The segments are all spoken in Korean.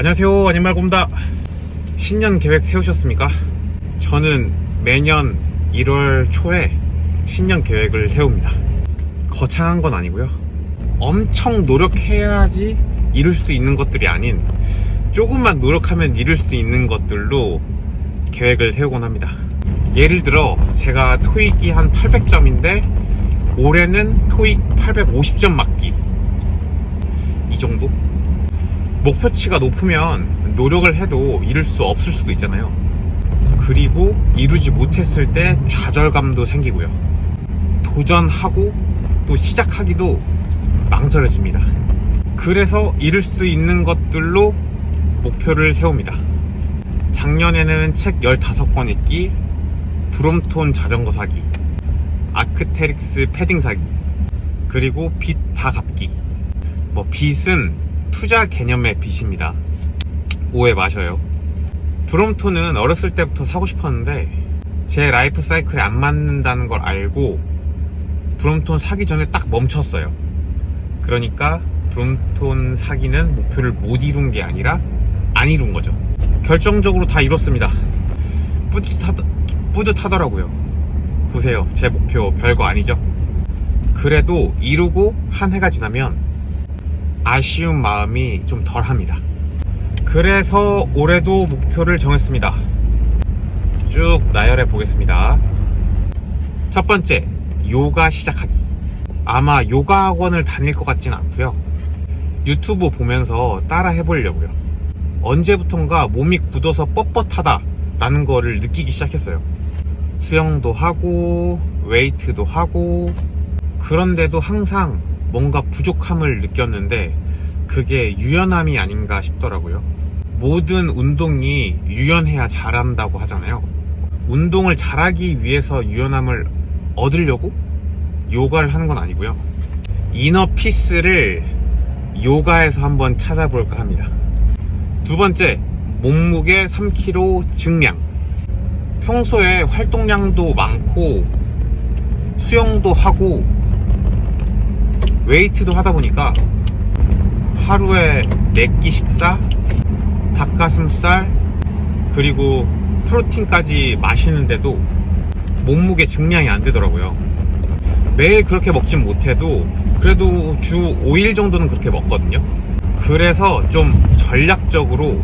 안녕하세요. 아님말곰다. 신년 계획 세우셨습니까? 저는 매년 1월 초에 신년 계획을 세웁니다. 거창한 건 아니고요. 엄청 노력해야지 이룰 수 있는 것들이 아닌 조금만 노력하면 이룰 수 있는 것들로 계획을 세우곤 합니다. 예를 들어 제가 토익이 한 800점인데 올해는 토익 850점 맞기. 이 정도? 목표치가 높으면 노력을 해도 이룰 수 없을 수도 있잖아요. 그리고 이루지 못했을 때 좌절감도 생기고요. 도전하고 또 시작하기도 망설여집니다. 그래서 이룰 수 있는 것들로 목표를 세웁니다. 작년에는 책 15권 읽기, 브롬톤 자전거 사기, 아크테릭스 패딩 사기, 그리고 빚 다 갚기. 뭐 빚은 투자 개념의 빚입니다. 오해 마셔요. 브롬톤은 어렸을 때부터 사고 싶었는데 제 라이프 사이클에 안 맞는다는 걸 알고 브롬톤 사기 전에 딱 멈췄어요. 그러니까 브롬톤 사기는 목표를 못 이룬 게 아니라 안 이룬 거죠. 결정적으로 다 이뤘습니다. 뿌듯하, 뿌듯하더라고요. 보세요. 제 목표 별거 아니죠? 그래도 이루고 한 해가 지나면 아쉬운 마음이 좀 덜 합니다. 그래서 올해도 목표를 정했습니다. 쭉 나열해 보겠습니다. 첫 번째, 요가 시작하기. 아마 요가 학원을 다닐 것 같진 않고요. 유튜브 보면서 따라 해보려고요. 언제부턴가 몸이 굳어서 뻣뻣하다 라는 거를 느끼기 시작했어요. 수영도 하고, 웨이트도 하고, 그런데도 항상 뭔가 부족함을 느꼈는데 그게 유연함이 아닌가 싶더라고요. 모든 운동이 유연해야 잘한다고 하잖아요. 운동을 잘하기 위해서 유연함을 얻으려고 요가를 하는 건 아니고요. 이너 피스를 요가에서 한번 찾아볼까 합니다. 두 번째, 몸무게 3kg 증량. 평소에 활동량도 많고 수영도 하고 웨이트도 하다 보니까 하루에 4끼 식사, 닭가슴살, 그리고 프로틴까지 마시는데도 몸무게 증량이 안 되더라고요. 매일 그렇게 먹진 못해도 그래도 주 5일 정도는 그렇게 먹거든요. 그래서 좀 전략적으로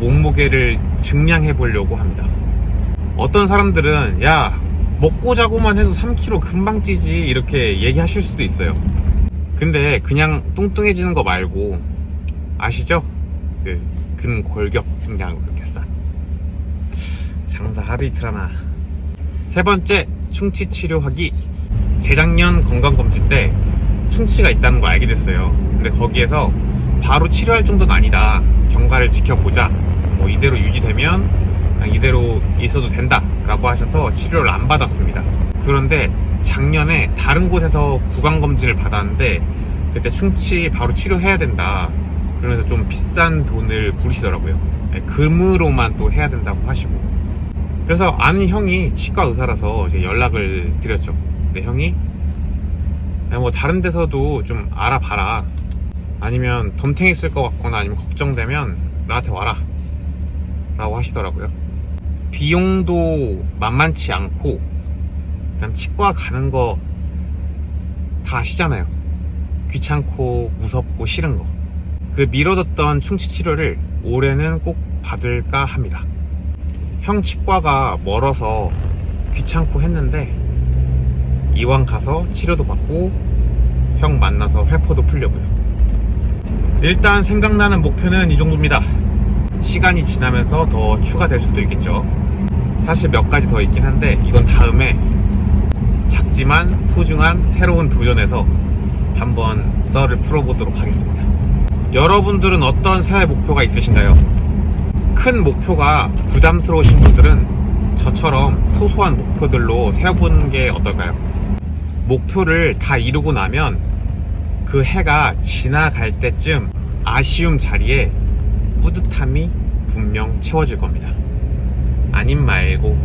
몸무게를 증량해 보려고 합니다. 어떤 사람들은 야 먹고 자고만 해도 3kg 금방 찌지 이렇게 얘기하실 수도 있어요. 근데 그냥 뚱뚱해지는 거 말고 아시죠? 그 근 골격 그냥 이렇게 싹. 장사 하루 이틀 하나. 세 번째 충치 치료하기. 재작년 건강검진 때 충치가 있다는 걸 알게 됐어요. 근데 거기에서 바로 치료할 정도는 아니다. 경과를 지켜보자. 뭐 이대로 유지되면 이대로 있어도 된다 라고 하셔서 치료를 안 받았습니다. 그런데 작년에 다른 곳에서 구강검진을 받았는데 그때 충치 바로 치료해야 된다. 그러면서 좀 비싼 돈을 부르시더라고요. 네, 금으로만 또 해야 된다고 하시고. 그래서 아는 형이 치과 의사라서 이제 연락을 드렸죠. 근데 형이 야, 뭐 다른 데서도 좀 알아봐라. 아니면 덤탱이 쓸 것 같거나 아니면 걱정되면 나한테 와라. 라고 하시더라고요 비용도 만만치 않고 일단 치과 가는 거 다 아시잖아요. 귀찮고 무섭고 싫은 거. 그 미뤄뒀던 충치 치료를 올해는 꼭 받을까 합니다. 형 치과가 멀어서 귀찮고 했는데 이왕 가서 치료도 받고 형 만나서 회포도 풀려고요. 일단 생각나는 목표는 이 정도입니다. 시간이 지나면서 더 추가될 수도 있겠죠. 사실 몇 가지 더 있긴 한데 이건 다음에 작지만 소중한 새로운 도전에서 한번 썰을 풀어보도록 하겠습니다. 여러분들은 어떤 새해 목표가 있으신가요? 큰 목표가 부담스러우신 분들은 저처럼 소소한 목표들로 세워보는 게 어떨까요? 목표를 다 이루고 나면 그 해가 지나갈 때쯤 아쉬움 자리에 뿌듯함이 분명 채워질 겁니다. 아님 말고